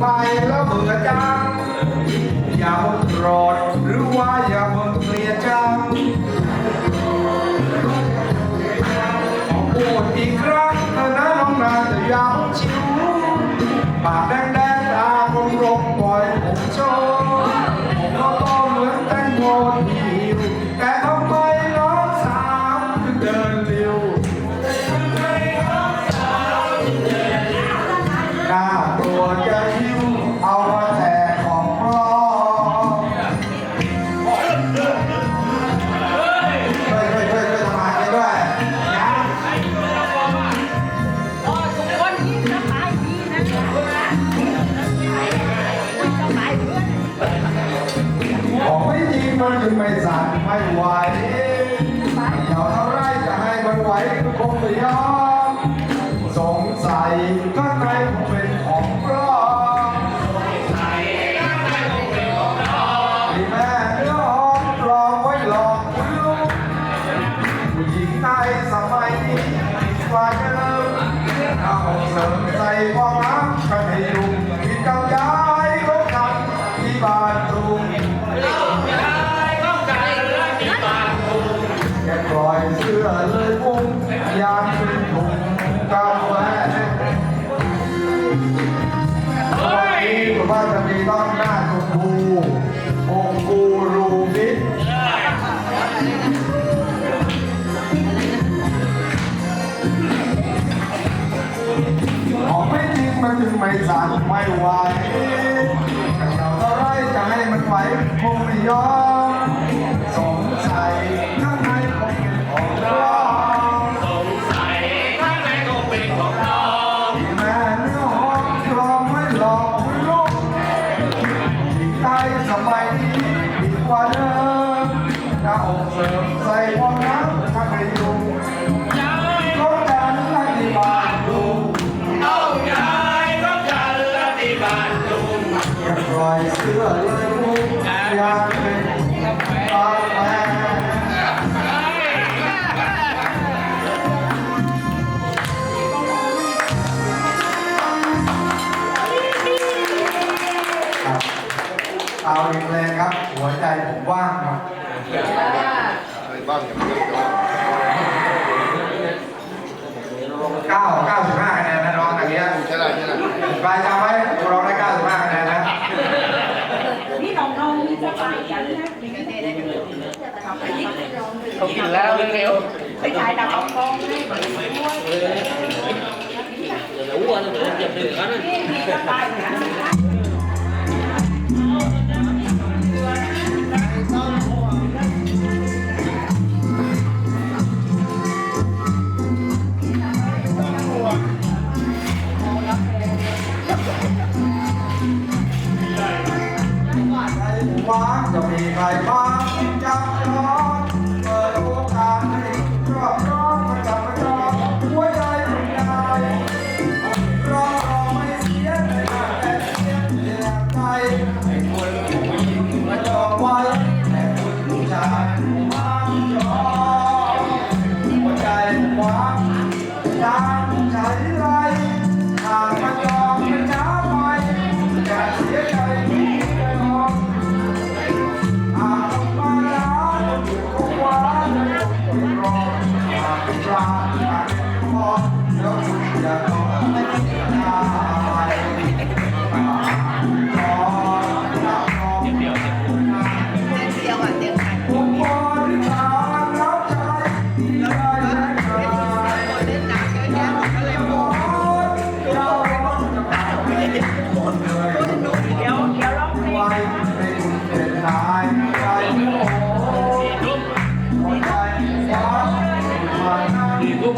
ไปแล้วเบื่อจัง อย่าเพิ่งโกรธหรือว่าอย่าเพิ่งเกลียดจังขอพูดอีกครั้งเถอนะน้องนาแต่อยาเพิ่งชิวปากแดงแดงๆตากลมลมปล่อยผมโชว์ผมก็ต้องเหมือนแตงโมที่หิวแต่ทำไมน้องสาวถึงเดินเร็ว มันจึงไม่สั่นไม่ไหวเดี๋ยวเท่าไรจะให้มันไหวก็คงไม่ยอมสงสัยข้างในคงเป็นของปลอมที่แม่เนื้อหอมปลอมไว้หลอกคุณลูกผู้หญิงในสมัยนี้กว่าเดิมเอาเสริมใส่ฟองน้ำกันให้ยุ่งผิดกับย้ายรถกันที่บ้าน ล่อยเสื้อเลยมุ้งยามเป็นถุงกาแฟวันนี้คุณว่าจะมีต้อนหน้าชมพูองค์กูรูมิตรของไม่จริงมันจึงไม่สั่นไม่ไหวแต่เราเท่าไรจะให้มันไหวคงไม่ยอม กว่าเดิมถ้าองเสริมใส่พ่อ ผมว่างครับเก้าเก้าสิบห้าคะแนนนะน้องอันเนี้ยใช่แล้วใช่แล้วปลายจำไว้ร้องได้เก้าสิบห้าคะแนนนะ นี่น้องๆนี่สบายกันนะเขากินแล้วเร็วไปถ่ายดาวกองให้ๆเดี๋ยวอ้วนเดี๋ยวเจ็บถึงกันนะ ที่ทุก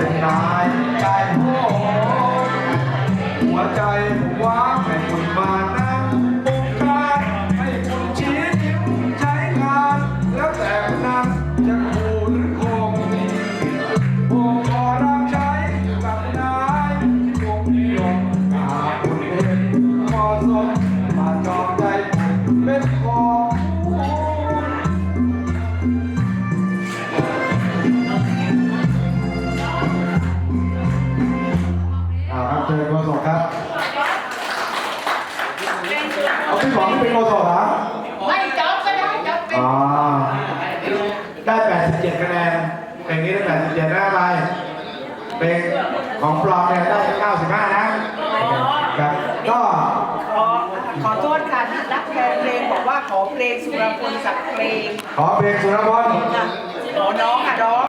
เป็ใจโหหัวใจผมว่าแม่คุณมา พี่บอกเป็นโอโซเหรอไม่จบก็ได้จบเป็นอ๋อได้ 87 คะแนนเพลงนี้ได้ 87ได้ไปเพลงของปลอมเนี่ยได้ 95 นะครับก็ขอขอโทษค่ะนักแทนเพลงบอกว่าขอเพลงสุรพลสักเพลงขอเพลงสุรพลขอน้องค่ะน้อง